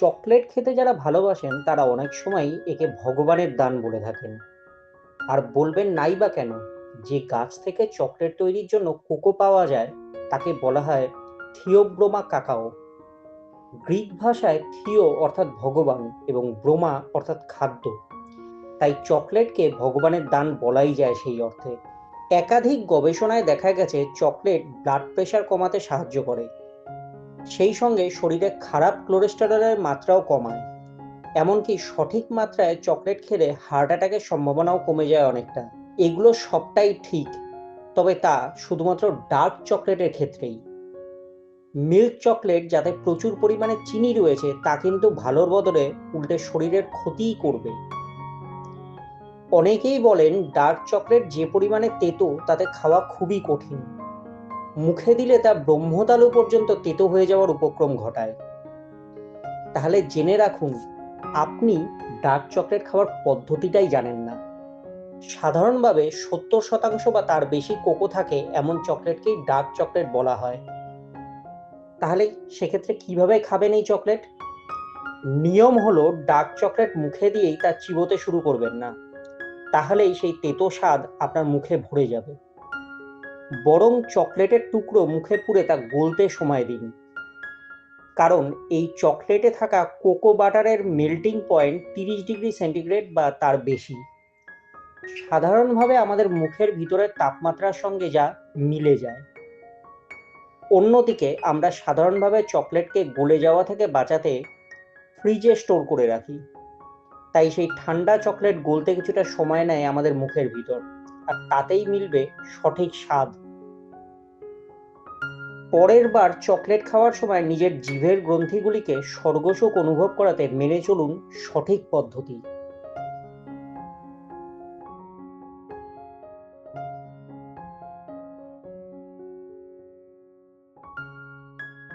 Chocolate খেতে যারা ভালোবাসেন, তারা অনেক সময় একে ভগবানের দান বলে থাকেন। আর বলবেন নাই বা কেন? যে গাছ থেকে চকলেট তৈরির জন্য কোকো পাওয়া যায়, তাকে বলা হয় থিওব্রোমা কাকাও। গ্রিক ভাষায় থিও অর্থাৎ ভগবান এবং ব্রোমা অর্থাৎ খাদ্য। তাই চকলেটকে ভগবানের দান বলাই যায় সেই অর্থে। একাধিক গবেষণায় দেখা গেছে, চকলেট ব্লাড প্রেশার কমাতে সাহায্য করে। সেই সঙ্গে শরীরে খারাপ কোলেস্টেরলের মাত্রাও কমায়। এমনকি সঠিক মাত্রায় চকলেট খেলে হার্ট অ্যাটাকের সম্ভাবনাও কমে যায় অনেকটা। এগুলো সবটাই ঠিক, তবে তা শুধুমাত্র ডার্ক চকলেটের ক্ষেত্রেই। মিল্ক চকলেট যাতে প্রচুর পরিমাণে চিনি রয়েছে, তা কিন্তু ভালোর বদলে উল্টে শরীরের ক্ষতিই করবে। অনেকেই বলেন ডার্ক চকলেট যে পরিমাণে তেতো, তাতে খাওয়া খুবই কঠিন। মুখে দিলে তা ব্রহ্মতালু পর্যন্ত তেতো হয়ে যাওয়ার উপক্রম ঘটায়। তাহলে জেনে রাখুন, আপনি ডার্ক চকলেট খাওয়ার পদ্ধতিটাই জানেন না। সাধারণভাবে সত্তর শতাংশ বা তার বেশি কোকো থাকে এমন চকলেটকেই ডার্ক চকলেট বলা হয়। তাহলে সেক্ষেত্রে কীভাবে খাবেন এই চকলেট? নিয়ম হলো ডার্ক চকলেট মুখে দিয়েই তা চিবোতে শুরু করবেন না। তাহলেই সেই তেতো স্বাদ আপনার মুখে ভরে যাবে। বরং চকলেটের টুকরো মুখে পুরে তা গলতে সময় দিন। কারণ এই চকলেটে থাকা কোকো বাটারের মেল্টিং পয়েন্ট তিরিশ ডিগ্রি সেন্টিগ্রেড বা তার বেশি। সাধারণভাবে আমাদের মুখের ভিতরের তাপমাত্রার সঙ্গে যা মিলে যায়। অন্যদিকে আমরা সাধারণভাবে চকলেটকে গলে যাওয়া থেকে বাঁচাতে ফ্রিজে স্টোর করে রাখি। তাই সেই ঠান্ডা চকলেট গলতে কিছুটা সময় নেয় আমাদের মুখের ভিতর। আর তাতেই মিলবে সঠিক স্বাদ। পরের বার চকলেট খাওয়ার সময় নিজের জিভের গ্রন্থিগুলিকে স্বর্গশোক অনুভব করাতে মেনে চলুন সঠিক পদ্ধতি।